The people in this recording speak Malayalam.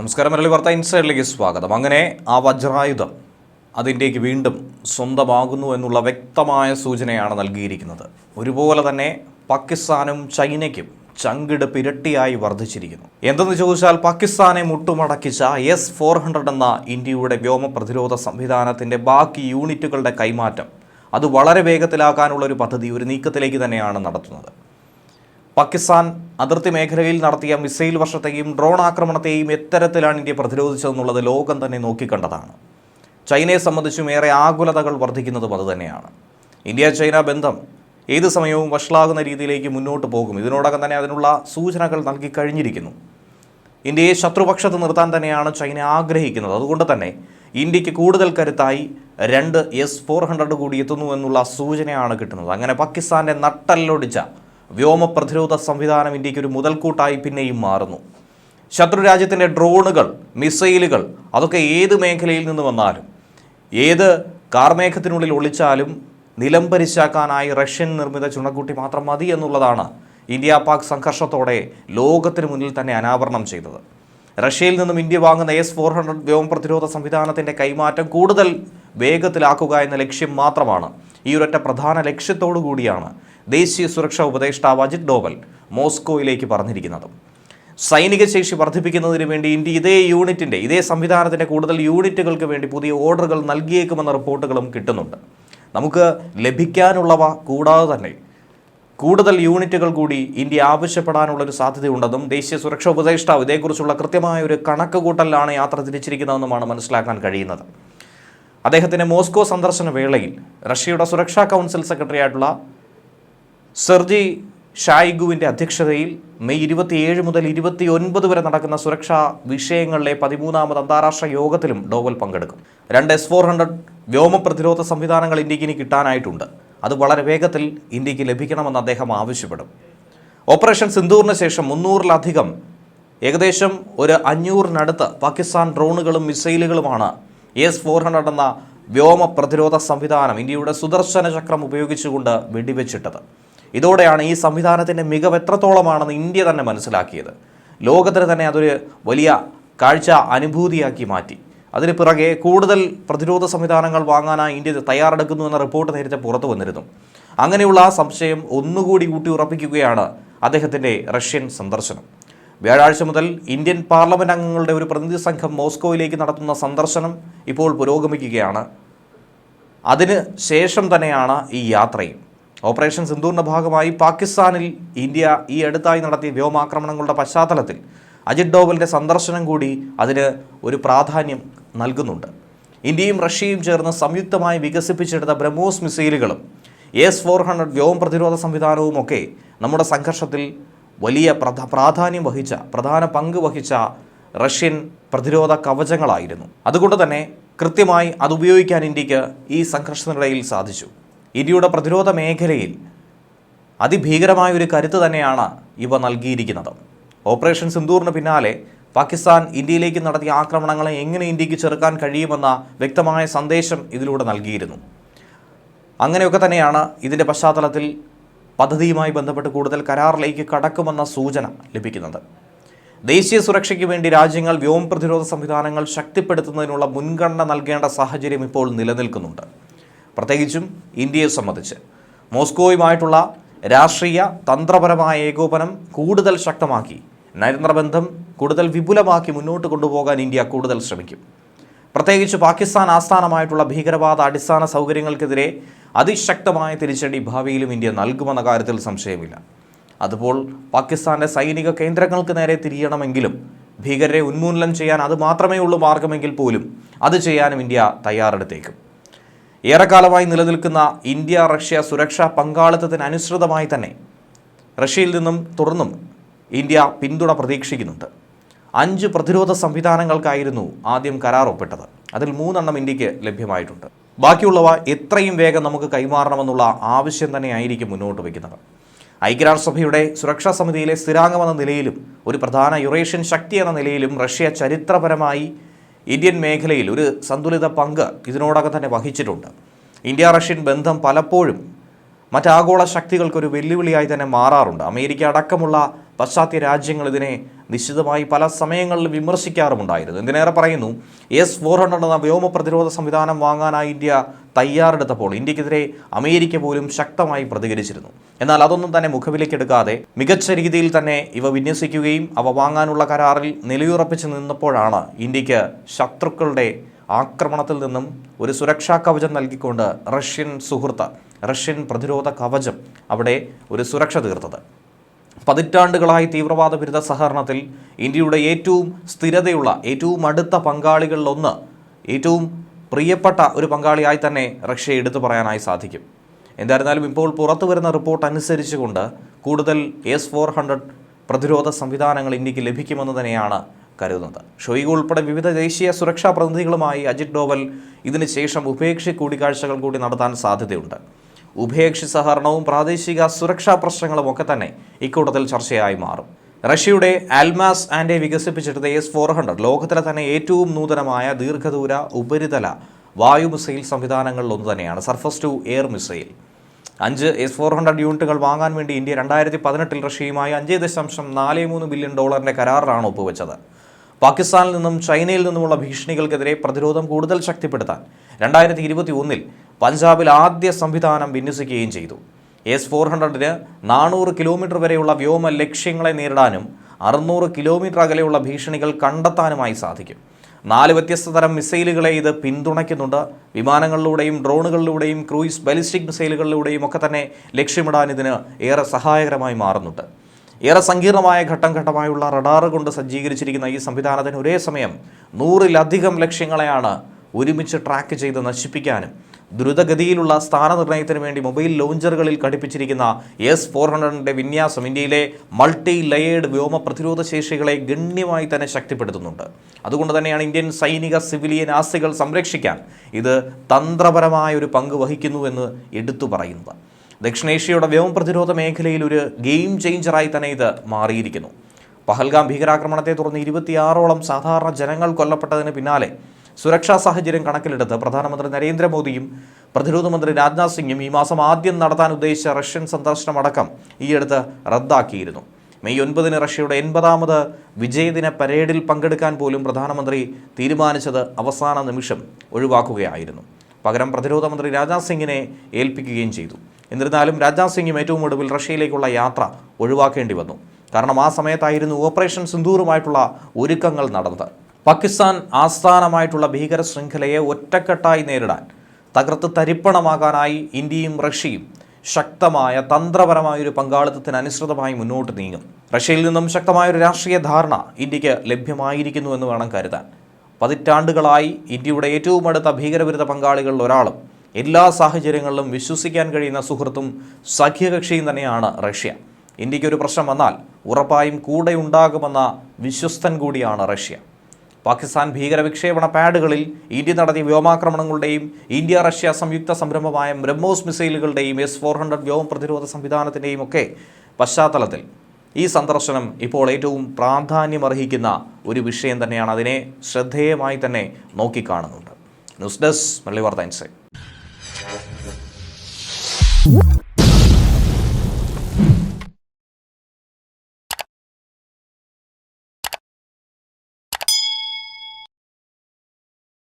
നമസ്കാരം മരളി വാർത്ത ഇൻസൈഡിലേക്ക് സ്വാഗതം. അങ്ങനെ ആ വജ്രായുധം അതിന്റേക്ക് വീണ്ടും സ്വന്തമാകുന്നു എന്നുള്ള വ്യക്തമായ സൂചനയാണ് നൽകിയിരിക്കുന്നത്. ഒരുപോലെ തന്നെ പാകിസ്ഥാനും ചൈനയ്ക്കും ചങ്കിട് പിരട്ടിയായി വർദ്ധിച്ചിരിക്കുന്നു. എന്തെന്ന് ചോദിച്ചാൽ പാകിസ്ഥാനെ മുട്ടുമടക്കിച്ച എസ് ഫോർ ഹൺഡ്രഡ് എന്ന ഇന്ത്യയുടെ വ്യോമ പ്രതിരോധ സംവിധാനത്തിന്റെ ബാക്കി യൂണിറ്റുകളുടെ കൈമാറ്റം അത് വളരെ വേഗത്തിലാക്കാനുള്ള ഒരു പദ്ധതി ഒരു നീക്കത്തിലേക്ക് തന്നെയാണ് നടത്തുന്നത്. പാകിസ്ഥാൻ അതിർത്തി മേഖലയിൽ നടത്തിയ മിസൈൽ വർഷത്തെയും ഡ്രോൺ ആക്രമണത്തെയും എത്തരത്തിലാണ് ഇന്ത്യ പ്രതിരോധിച്ചതെന്നുള്ളത് ലോകം തന്നെ നോക്കിക്കണ്ടതാണ്. ചൈനയെ സംബന്ധിച്ചും ഏറെ ആകുലതകൾ വർദ്ധിക്കുന്നതും അതുതന്നെയാണ്. ഇന്ത്യ ചൈന ബന്ധം ഏത് സമയവും വഷളാകുന്ന രീതിയിലേക്ക് മുന്നോട്ട് പോകും. ഇതിനോടകം തന്നെ അതിനുള്ള സൂചനകൾ നൽകി കഴിഞ്ഞിരിക്കുന്നു. ഇന്ത്യയെ ശത്രുപക്ഷത്ത് നിർത്താൻ തന്നെയാണ് ചൈന ആഗ്രഹിക്കുന്നത്. അതുകൊണ്ട് തന്നെ ഇന്ത്യയ്ക്ക് കൂടുതൽ കരുത്തായി രണ്ട് എസ് ഫോർ ഹൺഡ്രഡ് കൂടി എത്തുന്നു എന്നുള്ള സൂചനയാണ് കിട്ടുന്നത്. അങ്ങനെ പാകിസ്ഥാന്റെ നട്ടല്ലൊടിച്ച വ്യോമ പ്രതിരോധ സംവിധാനം ഇന്ത്യയ്ക്ക് ഒരു മുതൽക്കൂട്ടായി പിന്നെയും മാറുന്നു. ശത്രു രാജ്യത്തിന്റെ ഡ്രോണുകൾ മിസൈലുകൾ അതൊക്കെ ഏത് മേഖലയിൽ നിന്ന് വന്നാലും ഏത് കാർമേഘത്തിനുള്ളിൽ ഒളിച്ചാലും നിലംപരിശാക്കാനായി റഷ്യൻ നിർമ്മിത ചുണക്കുട്ടി മാത്രം മതി എന്നുള്ളതാണ് ഇന്ത്യ പാക് സംഘർഷത്തോടെ ലോകത്തിന് മുന്നിൽ തന്നെ അനാവരണം ചെയ്തത്. റഷ്യയിൽ നിന്നും ഇന്ത്യ വാങ്ങുന്ന എസ് ഫോർ ഹൺഡ്രഡ് വ്യോമ പ്രതിരോധ സംവിധാനത്തിന്റെ കൈമാറ്റം കൂടുതൽ വേഗത്തിലാക്കുക എന്ന ലക്ഷ്യം മാത്രമാണ്. ഈ ഒരൊറ്റ പ്രധാന ലക്ഷ്യത്തോടു കൂടിയാണ് ദേശീയ സുരക്ഷാ ഉപദേഷ്ടാവ് അജിത് ഡോവൽ മോസ്കോയിലേക്ക് പറഞ്ഞിരിക്കുന്നത്. സൈനിക ശേഷി വർദ്ധിപ്പിക്കുന്നതിന് വേണ്ടി ഇന്ത്യ ഇതേ യൂണിറ്റിന്റെ ഇതേ സംവിധാനത്തിന്റെ കൂടുതൽ യൂണിറ്റുകൾക്ക് വേണ്ടി പുതിയ ഓർഡറുകൾ നൽകിയേക്കുമെന്ന റിപ്പോർട്ടുകളും കിട്ടുന്നുണ്ട്. നമുക്ക് ലഭിക്കാനുള്ളവ കൂടാതെ തന്നെ കൂടുതൽ യൂണിറ്റുകൾ കൂടി ഇന്ത്യ ആവശ്യപ്പെടാനുള്ളൊരു സാധ്യതയുണ്ടെന്നും ദേശീയ സുരക്ഷാ ഉപദേഷ്ടാവ് ഇതേക്കുറിച്ചുള്ള കൃത്യമായ ഒരു കണക്ക് കൂട്ടലിലാണ് യാത്ര തിരിച്ചിരിക്കുന്നതെന്നുമാണ് മനസ്സിലാക്കാൻ കഴിയുന്നത്. അദ്ദേഹത്തിന്റെ മോസ്കോ സന്ദർശന വേളയിൽ റഷ്യയുടെ സുരക്ഷാ കൗൺസിൽ സെക്രട്ടറി ആയിട്ടുള്ള സെർജി ഷായിഗുവിന്റെ അധ്യക്ഷതയിൽ മെയ് ഇരുപത്തിയേഴ് മുതൽ ഇരുപത്തി ഒൻപത് വരെ നടക്കുന്ന സുരക്ഷാ വിഷയങ്ങളിലെ പതിമൂന്നാമത് അന്താരാഷ്ട്ര യോഗത്തിലും ഡോവൽ പങ്കെടുക്കും. രണ്ട് എസ് ഫോർ ഹൺഡ്രഡ് വ്യോമ പ്രതിരോധ സംവിധാനങ്ങൾ ഇന്ത്യയ്ക്ക് ഇനി കിട്ടാനായിട്ടുണ്ട്. അത് വളരെ വേഗത്തിൽ ഇന്ത്യയ്ക്ക് ലഭിക്കണമെന്ന് അദ്ദേഹം ആവശ്യപ്പെടും. ഓപ്പറേഷൻ സിന്ദൂറിന് ശേഷം മുന്നൂറിലധികം ഏകദേശം ഒരു അഞ്ഞൂറിനടുത്ത് പാകിസ്ഥാൻ ഡ്രോണുകളും മിസൈലുകളുമാണ് എസ് ഫോർ ഹൺഡ്രഡ് എന്ന വ്യോമ പ്രതിരോധ സംവിധാനം ഇന്ത്യയുടെ സുദർശന ചക്രം ഉപയോഗിച്ചുകൊണ്ട് വെടിവെച്ചിട്ടത്. ഇതോടെയാണ് ഈ സംവിധാനത്തിന്റെ മികവ് എത്രത്തോളമാണെന്ന് ഇന്ത്യ തന്നെ മനസ്സിലാക്കിയത്. ലോകത്തിന് തന്നെ അതൊരു വലിയ കാഴ്ച അനുഭൂതിയാക്കി മാറ്റി. അതിന് പിറകെ കൂടുതൽ പ്രതിരോധ സംവിധാനങ്ങൾ വാങ്ങാനായി ഇന്ത്യ തയ്യാറെടുക്കുന്നു എന്ന റിപ്പോർട്ട് നേരത്തെ പുറത്തു വന്നിരുന്നു. അങ്ങനെയുള്ള ആ സംശയം ഒന്നുകൂടി ഊട്ടി ഉറപ്പിക്കുകയാണ് അദ്ദേഹത്തിന്റെ റഷ്യൻ സന്ദർശനം. വ്യാഴാഴ്ച മുതൽ ഇന്ത്യൻ പാർലമെന്റ് അംഗങ്ങളുടെ ഒരു പ്രതിനിധി സംഘം മോസ്കോയിലേക്ക് നടത്തുന്ന സന്ദർശനം ഇപ്പോൾ പുരോഗമിക്കുകയാണ്. അതിന് ശേഷം തന്നെയാണ് ഈ യാത്രയും. ഓപ്പറേഷൻ സിന്ധൂറിന്റെ ഭാഗമായി പാകിസ്ഥാനിൽ ഇന്ത്യ ഈ അടുത്തായി നടത്തിയ വ്യോമാക്രമണങ്ങളുടെ പശ്ചാത്തലത്തിൽ അജിത് ഡോവലിന്റെ സന്ദർശനം കൂടി അതിന് ഒരു പ്രാധാന്യം നൽകുന്നുണ്ട്. ഇന്ത്യയും റഷ്യയും ചേർന്ന് സംയുക്തമായി വികസിപ്പിച്ചെടുത്ത ബ്രഹ്മോസ് മിസൈലുകളും എസ് ഫോർ ഹൺഡ്രഡ് വ്യോമ പ്രതിരോധ സംവിധാനവും ഒക്കെ നമ്മുടെ സംഘർഷത്തിൽ വലിയ പ്രധ പ്രാധാന്യം വഹിച്ച പ്രധാന പങ്ക് വഹിച്ച റഷ്യൻ പ്രതിരോധ കവചങ്ങളായിരുന്നു. അതുകൊണ്ട് തന്നെ കൃത്യമായി അത് ഉപയോഗിക്കാൻ ഇന്ത്യയ്ക്ക് ഈ സംഘർഷത്തിനിടയിൽ സാധിച്ചു. ഇന്ത്യയുടെ പ്രതിരോധ മേഖലയിൽ അതിഭീകരമായ ഒരു കരുത്ത് തന്നെയാണ് ഇവ നൽകിയിരിക്കുന്നത്. ഓപ്പറേഷൻ സിന്ദൂറിന് പിന്നാലെ പാകിസ്ഥാൻ ഇന്ത്യയിലേക്ക് നടത്തിയ ആക്രമണങ്ങളെ എങ്ങനെ ഇന്ത്യയ്ക്ക് ചെറുക്കാൻ കഴിയുമെന്ന വ്യക്തമായ സന്ദേശം ഇതിലൂടെ നൽകിയിരുന്നു. അങ്ങനെയൊക്കെ തന്നെയാണ് ഇതിന്റെ പശ്ചാത്തലത്തിൽ പദ്ധതിയുമായി ബന്ധപ്പെട്ട് കൂടുതൽ കരാറിലേക്ക് കടക്കുമെന്ന സൂചന ലഭിക്കുന്നത്. ദേശീയ സുരക്ഷയ്ക്ക് വേണ്ടി രാജ്യങ്ങൾ വ്യോമ പ്രതിരോധ സംവിധാനങ്ങൾ ശക്തിപ്പെടുത്തുന്നതിനുള്ള മുൻഗണന നൽകേണ്ട സാഹചര്യം ഇപ്പോൾ നിലനിൽക്കുന്നുണ്ട്. പ്രത്യേകിച്ചും ഇന്ത്യയെ സംബന്ധിച്ച്. മോസ്കോയുമായിട്ടുള്ള രാഷ്ട്രീയ തന്ത്രപരമായ ഏകോപനം കൂടുതൽ ശക്തമാക്കി. നയതന്ത്രബന്ധം കൂടുതൽ വിപുലമാക്കി മുന്നോട്ട് കൊണ്ടുപോകാൻ ഇന്ത്യ കൂടുതൽ ശ്രമിക്കും. പ്രത്യേകിച്ച് പാകിസ്ഥാൻ ആസ്ഥാനമായിട്ടുള്ള ഭീകരവാദ അടിസ്ഥാന സൗകര്യങ്ങൾക്കെതിരെ അതിശക്തമായ തിരിച്ചടി ഭാവിയിലും ഇന്ത്യ നൽകുമെന്ന കാര്യത്തിൽ സംശയമില്ല. അതുപോൾ പാകിസ്ഥാന്റെ സൈനിക കേന്ദ്രങ്ങൾക്ക് നേരെ തിരിയണമെങ്കിലും ഭീകരരെ ഉന്മൂലനം ചെയ്യാൻ അത് മാത്രമേ ഉള്ളൂ മാർഗമെങ്കിൽ പോലും അത് ചെയ്യാനും ഇന്ത്യ തയ്യാറെടുത്തേക്കും. ഏറെക്കാലമായി നിലനിൽക്കുന്ന ഇന്ത്യ റഷ്യ സുരക്ഷാ പങ്കാളിത്തത്തിന് അനുസൃതമായി തന്നെ റഷ്യയിൽ നിന്നും തുടർന്നും ഇന്ത്യ പിന്തുണ പ്രതീക്ഷിക്കുന്നുണ്ട്. അഞ്ച് പ്രതിരോധ സംവിധാനങ്ങൾക്കായിരുന്നു ആദ്യം കരാർ ഒപ്പിട്ടത്. അതിൽ മൂന്നെണ്ണം ഇന്ത്യയ്ക്ക് ലഭ്യമായിട്ടുണ്ട്. ബാക്കിയുള്ളവ എത്രയും വേഗം നമുക്ക് കൈമാറണമെന്നുള്ള ആവശ്യം തന്നെയായിരിക്കും മുന്നോട്ട് വയ്ക്കുന്നത്. ഐക്യരാഷ്ട്രസഭയുടെ സുരക്ഷാ സമിതിയിലെ സ്ഥിരാംഗമെന്ന നിലയിലും ഒരു പ്രധാന യുറേഷ്യൻ ശക്തി എന്ന നിലയിലും റഷ്യ ചരിത്രപരമായി ഇന്ത്യൻ മേഖലയിൽ ഒരു സന്തുലിത പങ്ക് ഇതിനോടകം തന്നെ വഹിച്ചിട്ടുണ്ട്. ഇന്ത്യ റഷ്യൻ ബന്ധം പലപ്പോഴും മറ്റാഗോള ശക്തികൾക്കൊരു വെല്ലുവിളിയായി തന്നെ മാറാറുണ്ട്. അമേരിക്ക അടക്കമുള്ള പാശ്ചാത്യ രാജ്യങ്ങൾ ഇതിനെ നിശ്ചിതമായി പല സമയങ്ങളിലും വിമർശിക്കാറുമുണ്ടായിരുന്നു. എന്തിനേറെ പറയുന്നു എസ് ഫോർ ഹൺഡ്രഡ് എന്ന വ്യോമ പ്രതിരോധ സംവിധാനം വാങ്ങാനായി ഇന്ത്യ തയ്യാറെടുത്തപ്പോൾ ഇന്ത്യക്കെതിരെ അമേരിക്ക പോലും ശക്തമായി പ്രതികരിച്ചിരുന്നു. എന്നാൽ അതൊന്നും തന്നെ മുഖവിലേക്കെടുക്കാതെ മികച്ച രീതിയിൽ തന്നെ ഇവ വിന്യസിക്കുകയും അവ വാങ്ങാനുള്ള കരാറിൽ നിലയുറപ്പിച്ച് നിന്നപ്പോഴാണ് ഇന്ത്യയ്ക്ക് ശത്രുക്കളുടെ ആക്രമണത്തിൽ നിന്നും ഒരു സുരക്ഷാ കവചം നൽകിക്കൊണ്ട് റഷ്യൻ സുഹൃത്ത് റഷ്യൻ പ്രതിരോധ കവചം അവിടെ ഒരു സുരക്ഷ തീർത്തത്. പതിറ്റാണ്ടുകളായി തീവ്രവാദ വിരുദ്ധ സഹകരണത്തിൽ ഇന്ത്യയുടെ ഏറ്റവും സ്ഥിരതയുള്ള ഏറ്റവും അടുത്ത പങ്കാളികളിലൊന്ന് ഏറ്റവും പ്രിയപ്പെട്ട ഒരു പങ്കാളിയായി തന്നെ റഷ്യ എടുത്തു പറയാനായി സാധിക്കും. എന്തായിരുന്നാലും ഇപ്പോൾ പുറത്തു വരുന്ന റിപ്പോർട്ട് അനുസരിച്ചുകൊണ്ട് കൂടുതൽ എസ് ഫോർ ഹൺഡ്രഡ് പ്രതിരോധ സംവിധാനങ്ങൾ ഇന്ത്യയ്ക്ക് ലഭിക്കുമെന്ന് തന്നെയാണ് കരുതുന്നത്. ഷൊയ്ഗു ഉൾപ്പെടെ വിവിധ ദേശീയ സുരക്ഷാ പ്രതിനിധികളുമായി അജിത് ഡോവൽ ഇതിനുശേഷം ഉഭയകക്ഷി കൂടിക്കാഴ്ചകൾ കൂടി നടത്താൻ സാധ്യതയുണ്ട്. ഉഭയകക്ഷി സഹകരണവും പ്രാദേശിക സുരക്ഷാ പ്രശ്നങ്ങളും ഒക്കെ തന്നെ ഇക്കൂട്ടത്തിൽ ചർച്ചയായി മാറും. റഷ്യയുടെ ആൽമാസ് ആൻഡെ വികസിപ്പിച്ചെടുത്ത എസ് ഫോർ ഹൺഡ്രഡ് ലോകത്തിലെ തന്നെ ഏറ്റവും നൂതനമായ ദീർഘദൂര ഉപരിതല വായു മിസൈൽ സംവിധാനങ്ങളിൽ ഒന്ന് തന്നെയാണ് സർഫസ് ടു എയർ മിസൈൽ. അഞ്ച് എസ് ഫോർ ഹൺഡ്രഡ് യൂണിറ്റുകൾ വാങ്ങാൻ വേണ്ടി ഇന്ത്യ രണ്ടായിരത്തി പതിനെട്ടിൽ റഷ്യയുമായി അഞ്ച് ദശാംശം നാല് മൂന്ന് ബില്യൺ ഡോളറിന്റെ കരാറിലാണ് ഒപ്പുവെച്ചത്. പാകിസ്ഥാനിൽ നിന്നും ചൈനയിൽ നിന്നുമുള്ള ഭീഷണികൾക്കെതിരെ പ്രതിരോധം കൂടുതൽ ശക്തിപ്പെടുത്താൻ രണ്ടായിരത്തി ഇരുപത്തി ഒന്നിൽ പഞ്ചാബിൽ ആദ്യ സംവിധാനം വിന്യസിക്കുകയും ചെയ്തു. എസ് ഫോർ ഹൺഡ്രഡിന് നാനൂറ് കിലോമീറ്റർ വരെയുള്ള വ്യോമ ലക്ഷ്യങ്ങളെ നേരിടാനും അറുന്നൂറ് കിലോമീറ്റർ അകലെയുള്ള ഭീഷണികൾ കണ്ടെത്താനുമായി സാധിക്കും. നാല് വ്യത്യസ്ത തരം മിസൈലുകളെ ഇത് പിന്തുണയ്ക്കുന്നുണ്ട്. വിമാനങ്ങളിലൂടെയും ഡ്രോണുകളിലൂടെയും ക്രൂയിസ് ബലിസ്റ്റിക് മിസൈലുകളിലൂടെയും ഒക്കെ തന്നെ ലക്ഷ്യമിടാൻ ഇതിന് ഏറെ സഹായകരമായി മാറുന്നുണ്ട്. ഏറെ സങ്കീർണമായ ഘട്ടം ഘട്ടമായുള്ള റഡാർ കൊണ്ട് സജ്ജീകരിച്ചിരിക്കുന്ന ഈ സംവിധാനത്തിന് ഒരേ സമയം നൂറിലധികം ലക്ഷ്യങ്ങളെയാണ് ഒരുമിച്ച് ട്രാക്ക് ചെയ്ത് നശിപ്പിക്കാനും ദ്രുതഗതിയിലുള്ള സ്ഥാനനിർണയത്തിന് വേണ്ടി മൊബൈൽ ലോഞ്ചറുകളിൽ ഘടിപ്പിച്ചിരിക്കുന്ന എസ് ഫോർ ഹൺഡ്രഡിന്റെ വിന്യാസം ഇന്ത്യയിലെ മൾട്ടി ലെയേർഡ് വ്യോമ പ്രതിരോധ ശേഷികളെ ഗണ്യമായി തന്നെ ശക്തിപ്പെടുത്തുന്നുണ്ട്. അതുകൊണ്ട് തന്നെയാണ് ഇന്ത്യൻ സൈനിക സിവിലിയൻ ആസ്തികൾ സംരക്ഷിക്കാൻ ഇത് തന്ത്രപരമായ ഒരു പങ്ക് വഹിക്കുന്നുവെന്ന് എടുത്തു പറയുന്നത്. ദക്ഷിണേഷ്യയുടെ വ്യോമ പ്രതിരോധ മേഖലയിൽ ഒരു ഗെയിം ചേഞ്ചറായി തന്നെ ഇത് മാറിയിരിക്കുന്നു. പഹൽഗാം ഭീകരാക്രമണത്തെ തുടർന്ന് ഇരുപത്തിയാറോളം സാധാരണ ജനങ്ങൾ കൊല്ലപ്പെട്ടതിന് പിന്നാലെ സുരക്ഷാ സാഹചര്യം കണക്കിലെടുത്ത് പ്രധാനമന്ത്രി നരേന്ദ്രമോദിയും പ്രതിരോധ മന്ത്രി രാജ്നാഥ് സിംഗും ഈ മാസം ആദ്യം നടത്താൻ ഉദ്ദേശിച്ച റഷ്യൻ സന്ദർശനമടക്കം ഈയടുത്ത് റദ്ദാക്കിയിരുന്നു. മെയ് ഒൻപതിന് റഷ്യയുടെ എൺപതാമത് വിജയദിന പരേഡിൽ പങ്കെടുക്കാൻ പോലും പ്രധാനമന്ത്രി തീരുമാനിച്ചത് അവസാന നിമിഷം ഒഴിവാക്കുകയായിരുന്നു. പകരം പ്രതിരോധ മന്ത്രി രാജ്നാഥ് സിംഗിനെ ഏൽപ്പിക്കുകയും ചെയ്തു. എന്നിരുന്നാലും രാജ്നാഥ് സിംഗും ഏറ്റവും ഒടുവിൽ റഷ്യയിലേക്കുള്ള യാത്ര ഒഴിവാക്കേണ്ടി വന്നു. കാരണം ആ സമയത്തായിരുന്നു ഓപ്പറേഷൻ സിന്ദൂറുമായിട്ടുള്ള ഒരുക്കങ്ങൾ നടന്നത്. പാകിസ്ഥാൻ ആസ്ഥാനമായിട്ടുള്ള ഭീകര ശൃംഖലയെ ഒറ്റക്കെട്ടായി നേരിടാൻ തകർത്ത് തരിപ്പണമാകാനായി ഇന്ത്യയും റഷ്യയും ശക്തമായ തന്ത്രപരമായൊരു പങ്കാളിത്തത്തിന് അനുസൃതമായി മുന്നോട്ട് നീങ്ങും റഷ്യയിൽ നിന്നും ശക്തമായ ഒരു രാഷ്ട്രീയ ധാരണ ഇന്ത്യയ്ക്ക് ലഭ്യമായിരിക്കുന്നു എന്ന് വേണം കരുതാൻ. പതിറ്റാണ്ടുകളായി ഇന്ത്യയുടെ ഏറ്റവും അടുത്ത ഭീകരവിരുദ്ധ പങ്കാളികളിൽ ഒരാളും എല്ലാ സാഹചര്യങ്ങളിലും വിശ്വസിക്കാൻ കഴിയുന്ന സുഹൃത്തും സഖ്യകക്ഷിയും തന്നെയാണ് റഷ്യ. ഇന്ത്യയ്ക്കൊരു പ്രശ്നം വന്നാൽ ഉറപ്പായും കൂടെ ഉണ്ടാകുമെന്ന വിശ്വസ്തൻ കൂടിയാണ് റഷ്യ. പാകിസ്ഥാൻ ഭീകരവിക്ഷേപണ പാഡുകളിൽ ഇന്ത്യ നടത്തിയ വ്യോമാക്രമണങ്ങളുടെയും ഇന്ത്യ റഷ്യ സംയുക്ത സംരംഭമായ ബ്രഹ്മോസ് മിസൈലുകളുടെയും എസ് ഫോർ ഹൺഡ്രഡ് വ്യോമ പ്രതിരോധ സംവിധാനത്തിന്റെയും ഒക്കെ പശ്ചാത്തലത്തിൽ ഈ സന്ദർശനം ഇപ്പോൾ ഏറ്റവും പ്രാധാന്യമർഹിക്കുന്ന ഒരു വിഷയം തന്നെയാണ്. അതിനെ ശ്രദ്ധേയമായി തന്നെ നോക്കിക്കാണുന്നുണ്ട്. ന്യൂസ് ഡെസ്ക് മല്ലി വാർത്ത